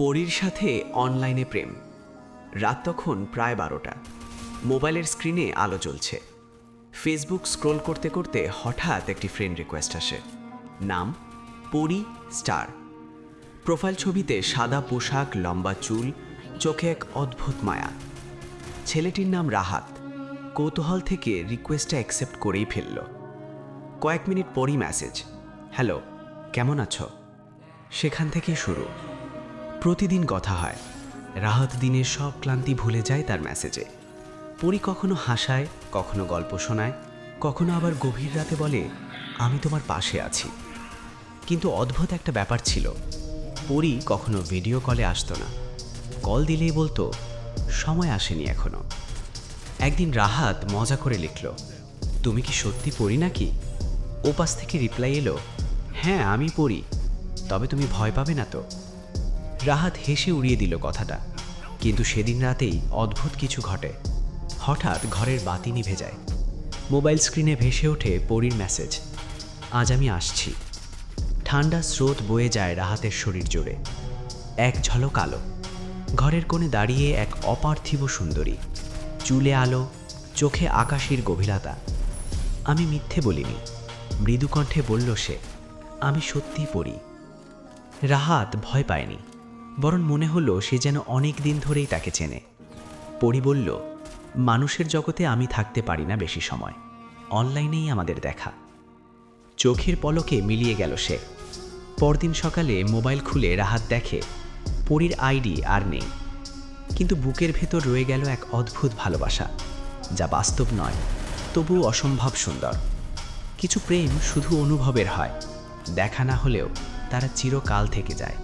পরীর সাথে অনলাইনে প্রেম। রাত তখন প্রায় বারোটা। মোবাইলের স্ক্রিনে আলো জ্বলছে। ফেসবুক স্ক্রোল করতে করতে হঠাৎ একটি ফ্রেন্ড রিকোয়েস্ট আসে। নাম, পরি স্টার। প্রোফাইল ছবিতে সাদা পোশাক, লম্বা চুল, চোখে এক অদ্ভুত মায়া। ছেলেটির নাম রাহাত। কৌতূহল থেকে রিকোয়েস্টটা অ্যাকসেপ্ট করেই ফেলল। কয়েক মিনিট পরই মেসেজ, হ্যালো, কেমন আছো? সেখান থেকেই শুরু। প্রতিদিন কথা হয়। রাহাত দিনের সব ক্লান্তি ভুলে যায় তার মেসেজে পরি কখনো হাসায়, কখনো গল্প শোনায়, কখনো আবার গভীর রাতে বলে, আমি তোমার পাশে আছি। কিন্তু অদ্ভুত একটা ব্যাপার ছিল। পরি কখনো ভিডিও কলে আসতো না। কল দিলেই বলতো, সময় আসেনি এখনও। একদিন রাহাত মজা করে লিখল, তুমি কি সত্যি পড়ি নাকি? ওপাশ থেকে রিপ্লাই এলো হ্যাঁ আমি পড়ি তবে তুমি ভয় পাবে না তো। রাহাত হেসে উড়িয়ে দিল কথাটা। কিন্তু সেদিন রাতেই অদ্ভুত কিছু ঘটে। হঠাৎ ঘরের বাতি নিভে যায়। মোবাইল স্ক্রিনে ভেসে ওঠে পরীর মেসেজ। আজ আমি আসছি। ঠান্ডা স্রোত বয়ে যায় রাহাতের শরীর জুড়ে। এক ঝলক আলো। ঘরের কোণে দাঁড়িয়ে এক অপার্থিব সুন্দরী। চুলে আলো, চোখে আকাশের গভীরতা। আমি মিথ্যে বলিনি। মৃদুকণ্ঠে বলল সে, আমি সত্যি পড়ি রাহাত ভয় পায়নি। বরং মনে হলো সে যেন অনেক দিন ধরেই তাকে চেনে। পরি বলল, মানুষের জগতে আমি থাকতে পারি না বেশি সময়। অনলাইনেই আমাদের দেখা। চোখের পলকে মিলিয়ে গেল সে। পরদিন সকালে মোবাইল খুলে রাহাত দেখে, পরীর আইডি আর নেই। কিন্তু বুকের ভেতর রয়ে গেল এক অদ্ভুত ভালোবাসা, যা বাস্তব নয় তবু অসম্ভব সুন্দর। কিছু প্রেম শুধু অনুভবের হয়, দেখা না হলেও তারা চিরকাল থেকে যায়।